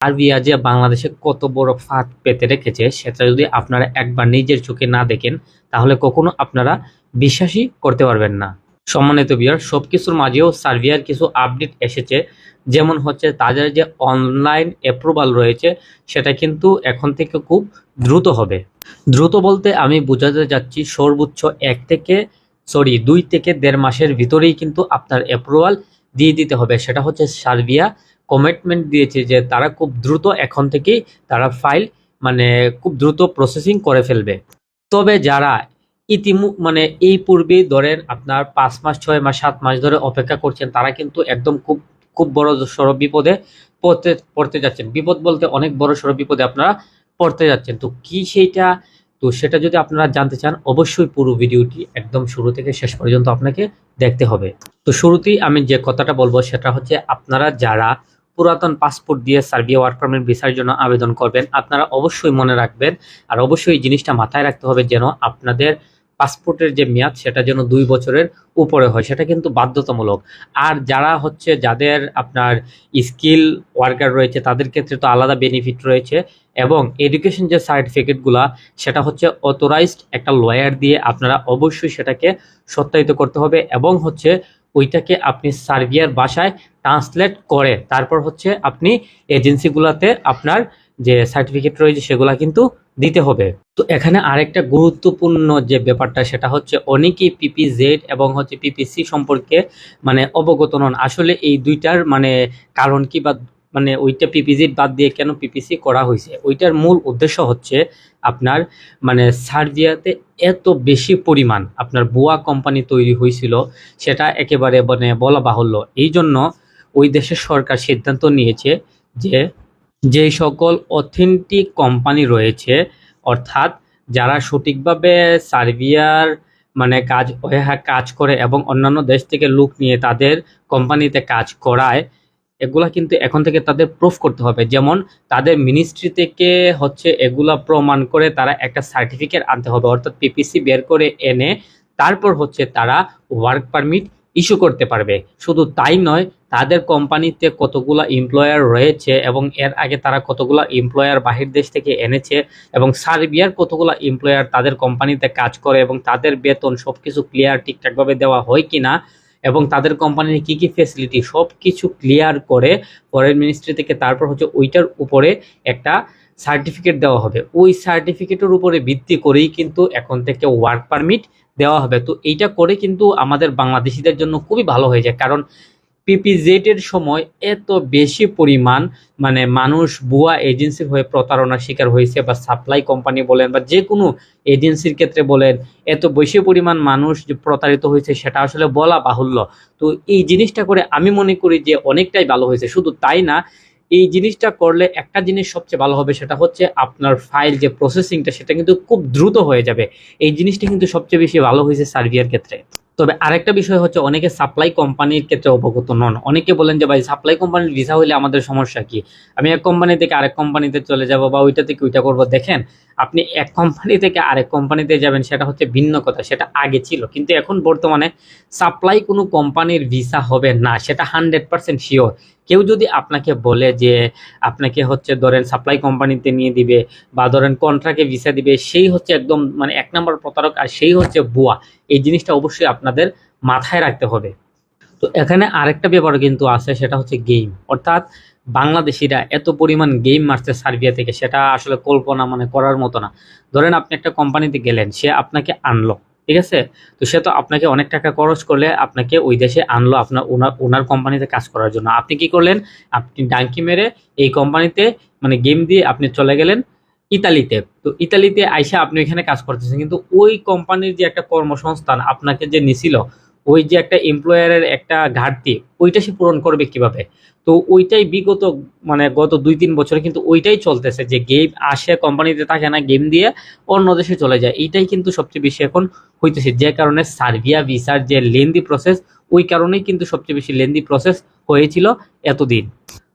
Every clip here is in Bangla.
সার্বিয়া যে বাংলাদেশে কত বড় ফাঁদ পেতে রেখেছে, সেটা যদি আপনারা একবার নিজের চোখে না দেখেন, তাহলে কখনো আপনারা বিশ্বাসই করতে পারবেন না। সম্মানিত বিয়ার সব কিছুর মাঝেও সার্বিয়ার কিছু আপডেট এসেছে, যেমন হচ্ছে তাদের যে অনলাইন অ্যাপ্রুভাল রয়েছে, সেটা কিন্তু এখন থেকে খুব দ্রুত হবে। দ্রুত বলতে আমি বোঝাতে যাচ্ছি, সর্বোচ্চ এক থেকে সরি দুই থেকে দেড় মাসের ভিতরেই কিন্তু আপনার অ্যাপ্রুভাল দিয়ে দিতে হবে, সেটা হচ্ছে সার্বিয়া কমিটমেন্ট দিয়েছে যে তারা খুব দ্রুত এখন থেকেই তারা ফাইল মানে খুব দ্রুত প্রসেসিং করে ফেলবে। তবে যারা ইতিমু মানে এই পূর্বেই ধরেন আপনার পাঁচ মাস, ছয় মাস, সাত মাস ধরে অপেক্ষা করছেন, তারা কিন্তু একদম খুব খুব বড় সড় বিপদে পড়তে পড়তে যাচ্ছেন। বিপদ বলতে অনেক বড় সড় বিপদে আপনারা পড়তে যাচ্ছেন। তো কি সেইটা? তো সেটা যদি আপনারা জানতে চান, অবশ্যই পুরো ভিডিওটি একদম শুরু থেকে শেষ পর্যন্ত আপনাকে দেখতে হবে। তো শুরুতেই আমি যে কথাটা বলব, সেটা হচ্ছে আপনারা যারা পুরাতন পাসপোর্ট দিয়ে সার্বিয়া ওয়ার্ক পারমিট ভিসার জন্য আবেদন করবেন। আপনারা অবশ্যই মনে রাখবেন আর অবশ্যই এই জিনিসটা মাথায় রাখতে হবে যেন আপনাদের পাসপোর্টের যে মেয়াদ, সেটা যেন দুই বছরের উপরে হয়। সেটা কিন্তু বাধ্যতামূলক। আর যারা হচ্ছে যাদের আপনার স্কিল ওয়ার্কার রয়েছে, তাদের ক্ষেত্রে তো আলাদা বেনিফিট রয়েছে এবং এডুকেশন যে সার্টিফিকেটগুলা সেটা হচ্ছে অথরাইজড একটা লয়ার দিয়ে আপনারা অবশ্যই সেটাকে সত্যায়িত করতে হবে এবং হচ্ছে ওইটাকে আপনি সার্বিয়ার ভাষায় ট্রান্সলেট করে। তারপর হচ্ছে আপনি এজেন্সিগুলোতে আপনার যে সার্টিফিকেট রয়েছে সেগুলা কিন্তু দিতে হবে। তো এখানে আরেকটা গুরুত্বপূর্ণ যে ব্যাপারটা, সেটা হচ্ছে অনেকেই পিপিজেড এবং হচ্ছে পিপিসি সম্পর্কে মানে অবগত নন। আসলে এই দুইটার মানে কারণ কি বা মানে ওইটা পিপিজেড বাদ দিয়ে কেন পিপিসি করা হয়েছে? ওইটার মূল উদ্দেশ্য হচ্ছে আপনার মানে সার্বিয়াতে এত বেশি পরিমাণ আপনার বুয়া কোম্পানি তৈরি হয়েছিল, সেটা একেবারে মানে বলা বাহুল্য। এই জন্য ওই দেশের সরকার সিদ্ধান্ত নিয়েছে যে যেই সকল অথেন্টিক কোম্পানি রয়েছে, অর্থাৎ যারা সঠিকভাবে সার্বিয়ার মানে কাজ কাজ করে এবং অন্যান্য দেশ থেকে লোক নিয়ে তাদের কোম্পানিতে কাজ করায় এগুলা কিন্তু এখন থেকে তাদের প্রুফ করতে হবে। যেমন তাদের মিনিস্ট্রি থেকে হচ্ছে এগুলা প্রমাণ করে তারা একটা সার্টিফিকেট আনতে হবে, অর্থাৎ পিপিসি বের করে এনে তারপর হচ্ছে তারা ওয়ার্ক পারমিট ইস্যু করতে পারবে। শুধু তাই নয়, তাদের কোম্পানিতে কতগুলো এমপ্লয়ার রয়েছে এবং এর আগে তারা কতগুলো এমপ্লয়ার বাহির দেশ থেকে এনেছে এবং সার্বিয়ার কতগুলো এমপ্লয়ার তাদের কোম্পানিতে কাজ করে এবং তাদের বেতন সব কিছু ক্লিয়ার ঠিকঠাকভাবে দেওয়া হয় কিনা এবং তাদের কোম্পানির কি কি ফেসিলিটি সব কিছু ক্লিয়ার করে ফরেন মিনিস্ট্রি থেকে তারপর হচ্ছে ওইটার উপরে একটা সার্টিফিকেট দেওয়া হবে। ওই সার্টিফিকেটের উপরে ভিত্তি করেই কিন্তু এখন থেকে ওয়ার্ক পারমিট দেওয়া হবে। তো এইটা করে কিন্তু আমাদের বাংলাদেশিদের জন্য খুবই ভালো হয়ে যায়। কারণ পিপিজেড এর সময় এত বেশি পরিমাণ মানে মানুষ বুয়া এজেন্সির হয়ে প্রতারণার শিকার হয়েছে বা সাপ্লাই কোম্পানি বলেন বা যে কোনো এজেন্সির ক্ষেত্রে বলেন, এত বেশি পরিমাণ মানুষ যে প্রতারিত হয়েছে সেটা আসলে বলা বাহুল্য। তো এই জিনিসটা করে আমি মনে করি যে অনেকটাই ভালো হয়েছে। শুধু তাই না, এই জিনিসটা করলে একটা জিনিস সবচেয়ে ভালো হবে সেটা হচ্ছে আপনার ফাইল যে প্রসেসিংটা সেটা কিন্তু খুব দ্রুত হয়ে যাবে। এই জিনিসটা কিন্তু সবচেয়ে বেশি ভালো হয়েছে সার্বিয়ার ক্ষেত্রে। তবে আরেকটা বিষয় হচ্ছে অনেকে সাপ্লাই কোম্পানির ক্ষেত্রে অবগত নন। অনেকে বলেন যে, ভাই সাপ্লাই কোম্পানির ভিসা হইলে আমাদের সমস্যা কি? আমি এক কোম্পানি থেকে আরেক কোম্পানিতে চলে যাব বা ওইটা থেকে ওইটা করব। দেখেন, আপনি এক কোম্পানি থেকে আরেক কোম্পানিতে যাবেন, সেটা হচ্ছে ভিন্ন কথা, সেটা আগে ছিল। কিন্তু এখন বর্তমানে সাপ্লাই কোনো কোম্পানির ভিসা হবে না, সেটা হান্ড্রেড পারসেন্ট শিওর কেউ যদি আপনাকে বলে যে আপনাকে হচ্ছে ধরেন সাপ্লাই কোম্পানিতে নিয়ে দিবে বা ধরেন কন্ট্রাক্টে ভিসা দিবে, সেই হচ্ছে একদম মানে এক নম্বর প্রতারক আর সেই হচ্ছে বুয়া। এই জিনিসটা অবশ্যই আপনাদের মাথায় রাখতে হবে। তো এখানে আরেকটা ব্যাপার কিন্তু আছে, সেটা হচ্ছে গেম অর্থাৎ বাংলাদেশিরা এত পরিমাণ গেম মারছে সার্বিয়া থেকে, সেটা আসলে কল্পনা মানে করার মতো না। ধরেন আপনি একটা কোম্পানিতে গেলেন, সে আপনাকে আনলো ঠিক আছে? তো সে তো আপনাকে অনেক টাকা খরচ করলে আপনাকে ওই দেশে আনলো আপনার ওনার ওনার কোম্পানিতে কাজ করার জন্য। আপনি কি করলেন? আপনি ডাঙ্কি মেরে এই কোম্পানিতে মানে গেম দিয়ে আপনি চলে গেলেন ইতালিতে। তো ইতালিতে আইসা আপনি ওইখানে কাজ করতেছেন। কিন্তু ওই কোম্পানির যে একটা কর্মসংস্থান আপনাকে যে নিছিল ওই যে একটা এমপ্লয়ারের একটা ঘাটতি, ওইটা সে পূরণ করবে কীভাবে? তো ওইটাই বিগত মানে গত দুই তিন বছরে কিন্তু ওইটাই চলতেছে যে গেম আসে কোম্পানিতে থাকে না গেম দিয়ে অন্য দেশে চলে যায়। এইটাই কিন্তু সবচেয়ে বেশি এখন হইতেছে, যে কারণে সার্বিয়া ভিসার যে লেন্দি প্রসেস ওই কারণেই কিন্তু সবচেয়ে বেশি লেন্দি প্রসেস হয়েছিল এতদিন।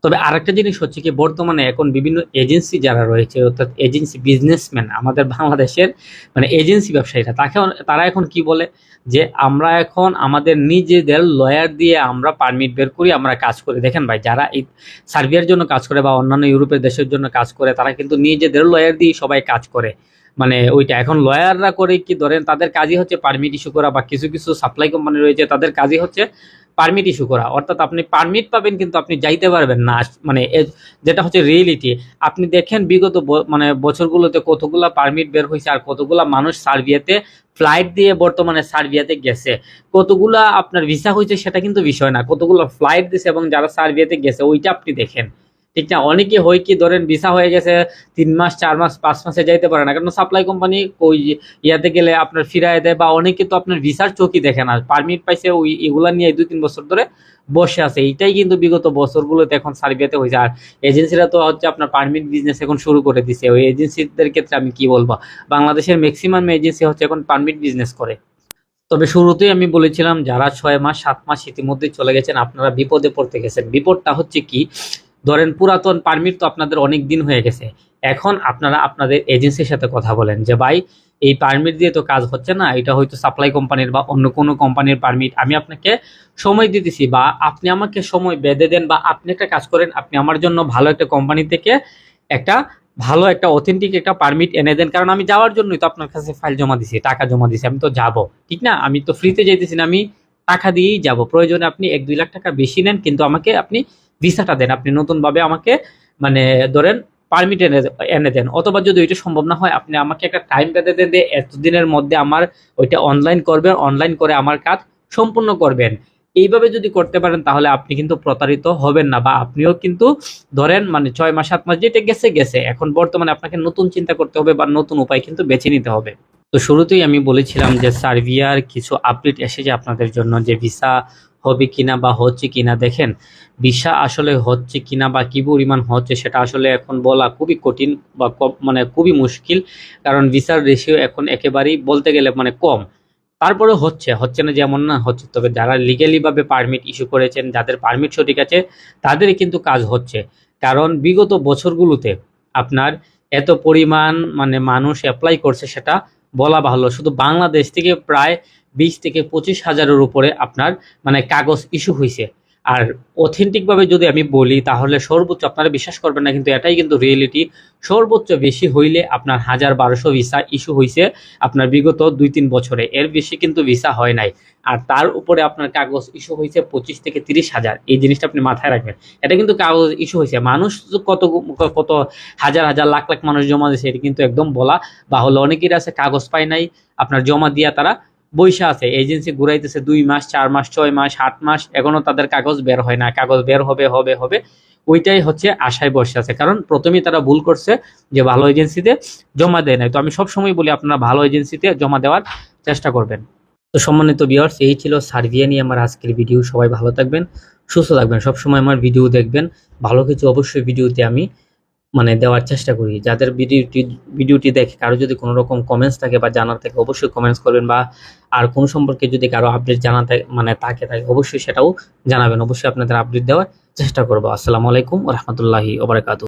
তবে আরেকটা জিনিস হচ্ছে কি, বর্তমানে এখন বিভিন্ন এজেন্সি যারা রয়েছে, অর্থাৎ এজেন্সি বিজনেসম্যান আমাদের বাংলাদেশের মানে এজেন্সি ব্যবসায়ীরা, তাকে তারা এখন কি বলে? যে আমরা এখন আমাদের নিজেদের লয়ার দিয়ে আমরা পারমিট বের করি, আমরা কাজ করি। দেখেন ভাই, যারা এই সার্বিয়ার জন্য কাজ করে বা অন্যান্য ইউরোপের দেশের জন্য কাজ করে, তারা কিন্তু নিজেদের লয়ার দিয়ে সবাই কাজ করে। মানে ওইটা, এখন লয়াররা করে কি ধরেন, তাদের কাজই হচ্ছে পারমিট ইস্যু করা বা কিছু কিছু সাপ্লাই কোম্পানি রয়েছে, তাদের কাজই হচ্ছে পারমিট ইস্যু করা। অর্থাৎ আপনি পারমিট পাবেন কিন্তু আপনি যাইতে পারবেন না। মানে যেটা হচ্ছে রিয়েলিটি আপনি দেখেন বিগত মানে বছরগুলোতে কতগুলো পারমিট বের হয়েছে আর কতগুলা মানুষ সার্বিয়াতে ফ্লাইট দিয়ে বর্তমানে সার্বিয়াতে গেছে। কতগুলা আপনার ভিসা হয়েছে সেটা কিন্তু বিষয় না। কতগুলো ফ্লাইট দিছে এবং যারা সার্বিয়াতে গেছে, ওইটা আপনি দেখেন। ঠিক না? অনেকে হয় কি, ধরেন ভিসা হয়ে গেছে, তিন মাস, চার মাস, পাঁচ মাসে যাইতে পারে না। কারণ সাপ্লাই কোম্পানি ওই ইয়াতে গেলে আপনার ফিরায় দেয় বা অনেকে তো আপনার ভিসার চোখই দেখে না। পারমিট পাইছে ওই, এগুলা নিয়ে দুই, তিন বছর ধরে বসে আছে। এইটাই কিন্তু বিগত বছরগুলোতে এখন সার্বিয়াতে হয়েছে। আর এজেন্সিরা তো হচ্ছে আপনার পারমিট বিজনেস এখন শুরু করে দিছে। ওই এজেন্সিদের ক্ষেত্রে আমি কি বলব? বাংলাদেশের ম্যাক্সিমাম এজেন্সি হচ্ছে এখন পারমিট বিজনেস করে। তবে শুরুতেই আমি বলেছিলাম, যারা ছয় মাস, সাত মাস ইতিমধ্যে চলে গেছেন, আপনারা বিপদে পড়তে গেছেন। বিপদটা হচ্ছে কি? ধরেন পুরাতন পারমিট তো আপনাদের অনেক দিন হয়ে গেছে। এখন আপনারা আপনাদের এজেন্সির সাথে কথা বলেন যে, ভাই, এই পারমিট দিয়ে তো কাজ হচ্ছে না, এটা হয়তো সাপ্লাই কোম্পানির বা অন্য কোনো কোম্পানির পারমিট আমি আপনাকে সময় দিতেছি বা আপনি আমাকে সময় বেঁধে দেন বা আপনি একটা কাজ করেন, আপনি আমার জন্য ভালো একটা কোম্পানি থেকে একটা ভালো একটা অথেন্টিক একটা পারমিট এনে দেন। কারণ আমি যাওয়ার জন্যই তো আপনার কাছে ফাইল জমা দিছি, টাকা জমা দিছি, আমি তো যাব। ঠিক না? আমি তো ফ্রিতে যেতেছি না, আমি টাকা দিয়েই যাব। প্রয়োজনে আপনি এক দুই লাখ টাকা বেশি নেন, কিন্তু আমাকে আপনি ভিসাটা দেন। আপনি নতুনভাবে আমাকে মানে ধরেন পারমিট এনে এনে দেন। অথবা যদি ওইটা সম্ভব না হয়, আপনি আমাকে একটা টাইম বেঁধে দেন যে এতদিনের মধ্যে আমার ওইটা অনলাইন করবেন অনলাইন করে আমার কাজ সম্পূর্ণ করবেন। এইভাবে যদি করতে পারেন, তাহলে আপনি কিন্তু প্রতারিত হবেন না বা আপনিও কিন্তু ধরেন মানে ছয় মাস, সাত মাস যেটা গেছে গেছে। এখন বর্তমানে আপনাকে নতুন চিন্তা করতে হবে বা নতুন উপায় কিন্তু বেছে নিতে হবে। তো শুরুতেই আমি বলেছিলাম যে সার্বিয়ার কিছু আপডেট এসেছে আপনাদের জন্য যে ভিসা হবে কিনা বা হচ্ছে কিনা। দেখেন, ভিসা আসলে হচ্ছে কিনা বা কি পরিমাণ হচ্ছে সেটা আসলে এখন বলা খুবই কঠিন বা মানে খুবই মুশকিল। কারণ ভিসার রেশিও এখন একেবারেই বলতে গেলে মানে কম। তারপরে হচ্ছে হচ্ছে না যেমন না, হচ্ছে। তবে যারা লিগালি ভাবে পারমিট ইস্যু করেছেন, যাদের পারমিট সঠিক আছে, তাদেরই কিন্তু কাজ হচ্ছে। কারণ বিগত বছরগুলোতে আপনার এত পরিমাণ মানে মানুষ অ্যাপ্লাই করছে সেটা বলা ভালো। শুধু বাংলাদেশ থেকে প্রায় বিশ থেকে পঁচিশ হাজারের উপরে আপনার মানে কাগজ ইস্যু হয়েছে আর অথেন্টিকভাবে যদি আমি বলি, তাহলে সর্বোচ্চ আপনারা বিশ্বাস করবেন না, কিন্তু এটাই কিন্তু রিয়েলিটি সর্বোচ্চ বেশি হইলে আপনার হাজার বারোশো ভিসা ইস্যু হয়েছে আপনার বিগত দুই তিন বছরে। এর বেশি কিন্তু ভিসা হয় নাই। আর তার উপরে আপনার কাগজ ইস্যু হয়েছে পঁচিশ থেকে তিরিশ হাজার। এই জিনিসটা আপনি মাথায় রাখবেন। এটা কিন্তু কাগজ ইস্যু হয়েছে মানুষ কত কত হাজার হাজার, লাখ লাখ মানুষ জমা দিয়েছে, এটা কিন্তু একদম বলা বা হলো অনেকের আছে কাগজ পায় নাই, আপনার জমা দিয়া তারা বৈশা আছে এজেন্সি ঘুরাইতেছে দুই মাস, চার মাস, ছয় মাস আট মাস, এখনও তাদের কাগজ বের হয় না, কাগজ বের হবে হবে হবে। ওইটাই হচ্ছে আশায় বসে আছে, কারণ প্রথমেই তারা ভুল করছে যে ভালো এজেন্সিতে জমা দেয় নাই। তো আমি সবসময় বলি, আপনারা ভালো এজেন্সিতে জমা দেওয়ার চেষ্টা করবেন। তো সম্মানিত বিয়ার্স এই ছিল সার্ভিয়া নিয়ে আমার আজকের ভিডিও সবাই ভালো থাকবেন, সুস্থ থাকবেন, সবসময় আমার ভিডিও দেখবেন। ভালো কিছু অবশ্যই ভিডিওতে আমি মানে দেওয়ার চেষ্টা করি। যাদের ভিডিওটি ভিডিওটি দেখে কারও যদি কোনো রকম কমেন্টস থাকে বা জানার থাকে, অবশ্যই কমেন্টস করবেন বা আর কোন সম্পর্কে যদি কারও আপডেট জানা থাকে মানে থাকে থাকে, অবশ্যই সেটাও জানাবেন। অবশ্যই আপনাদের আপডেট দেওয়ার চেষ্টা করব। আসসালামু আলাইকুম রহমতুল্লাহি ওবরাকাতু